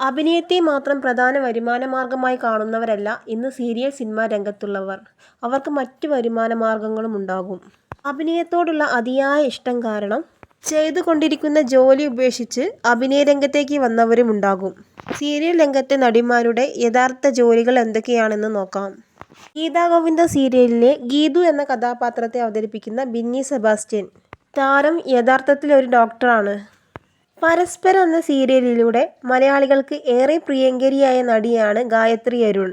അഭിനയത്തെ മാത്രം പ്രധാന വരുമാനമാർഗമായി കാണുന്നവരല്ല ഇന്ന് സീരിയൽ സിനിമാ രംഗത്തുള്ളവർ. അവർക്ക് മറ്റു വരുമാനമാർഗങ്ങളും ഉണ്ടാകും. അഭിനയത്തോടുള്ള അതിയായ ഇഷ്ടം കാരണം ചെയ്തുകൊണ്ടിരിക്കുന്ന ജോലി ഉപേക്ഷിച്ച് അഭിനയ രംഗത്തേക്ക് വന്നവരും ഉണ്ടാകും സീരിയൽ രംഗത്തെ നടിമാരുടെ യഥാർത്ഥ ജോലികൾ എന്തൊക്കെയാണെന്ന് നോക്കാം. ഗീതാ ഗോവിന്ദ സീരിയലിലെ ഗീതു എന്ന കഥാപാത്രത്തെ അവതരിപ്പിക്കുന്ന ബിന്നി സെബാസ്റ്റ്യൻ. താരം യഥാർത്ഥത്തിൽ ഒരു ഡോക്ടറാണ്. പരസ്പരം എന്ന സീരിയലിലൂടെ മലയാളികൾക്ക് ഏറെ പ്രിയങ്കരിയായ നടിയാണ് ഗായത്രി അരുൺ.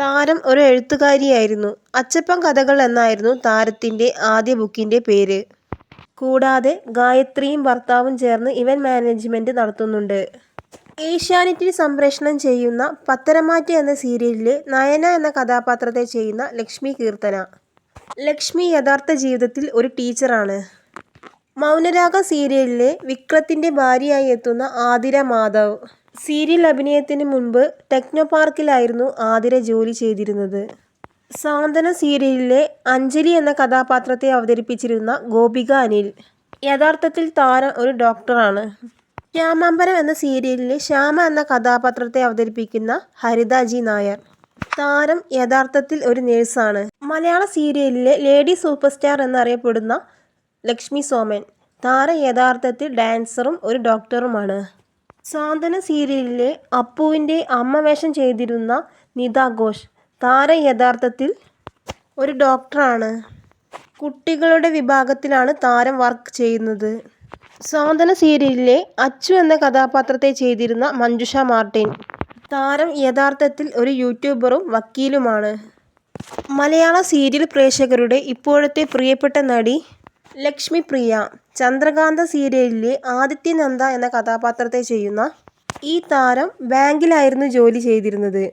താരം ഒരു എഴുത്തുകാരിയായിരുന്നു. അച്ചപ്പം കഥകൾ എന്നായിരുന്നു താരത്തിന്റെ ആദ്യ ബുക്കിന്റെ പേര്. കൂടാതെ ഗായത്രിയും ഭർത്താവും ചേർന്ന് ഇവന്റ് മാനേജ്മെന്റ് നടത്തുന്നുണ്ട്. ഏഷ്യാനെറ്റിൽ സംപ്രേഷണം ചെയ്യുന്ന പത്തരമാറ്റ എന്ന സീരിയലിലെ നയന എന്ന കഥാപാത്രത്തെ ചെയ്യുന്ന ലക്ഷ്മി കീർത്തന. ലക്ഷ്മി യഥാർത്ഥ ജീവിതത്തിൽ ഒരു ടീച്ചറാണ്. മൗനരാഗം സീരിയലിലെ വിക്രത്തിന്റെ ഭാര്യയായി എത്തുന്ന ആതിര മാധവ്. സീരിയൽ അഭിനയത്തിന് മുൻപ് ടെക്നോ പാർക്കിലായിരുന്നു ആതിര ജോലി ചെയ്തിരുന്നത്. സാന്ത്വന സീരിയലിലെ അഞ്ജലി എന്ന കഥാപാത്രത്തെ അവതരിപ്പിച്ചിരുന്ന ഗോപിക അനിൽ. യഥാർത്ഥത്തിൽ താരം ഒരു ഡോക്ടറാണ്. ശ്യാമാമ്പരം എന്ന സീരിയലിലെ ശ്യാമ എന്ന കഥാപാത്രത്തെ അവതരിപ്പിക്കുന്ന ഹരിതാജി നായർ. താരം യഥാർത്ഥത്തിൽ ഒരു നേഴ്സാണ് മലയാള സീരിയലിലെ ലേഡി സൂപ്പർ സ്റ്റാർ എന്നറിയപ്പെടുന്ന ലക്ഷ്മി സോമൻ. താര യഥാർത്ഥത്തിൽ ഡാൻസറും ഒരു ഡോക്ടറുമാണ്. സാന്ത്വന സീരിയലിലെ അപ്പുവിന്റെ അമ്മ വേഷം ചെയ്തിരുന്ന നിത ഘോഷ്. താര യഥാർത്ഥത്തിൽ ഒരു ഡോക്ടറാണ്. കുട്ടികളുടെ വിഭാഗത്തിലാണ് താരം വർക്ക് ചെയ്യുന്നത്. സാന്ത്വന സീരിയലിലെ അച്ചു എന്ന കഥാപാത്രത്തെ ചെയ്തിരുന്ന മഞ്ജുഷ മാർട്ടിൻ. താരം യഥാർത്ഥത്തിൽ ഒരു യൂട്യൂബറും വക്കീലുമാണ്. മലയാള സീരിയൽ പ്രേക്ഷകരുടെ ഇപ്പോഴത്തെ പ്രിയപ്പെട്ട നടി ലക്ഷ്മിപ്രിയ. ചന്ദ്രകാന്ത സീരിയലിലെ ആദിത്യ നന്ദ എന്ന കഥാപാത്രത്തെ ചെയ്യുന്ന ഈ താരം ബാങ്കിലായിരുന്നു ജോലി ചെയ്തിരുന്നത്.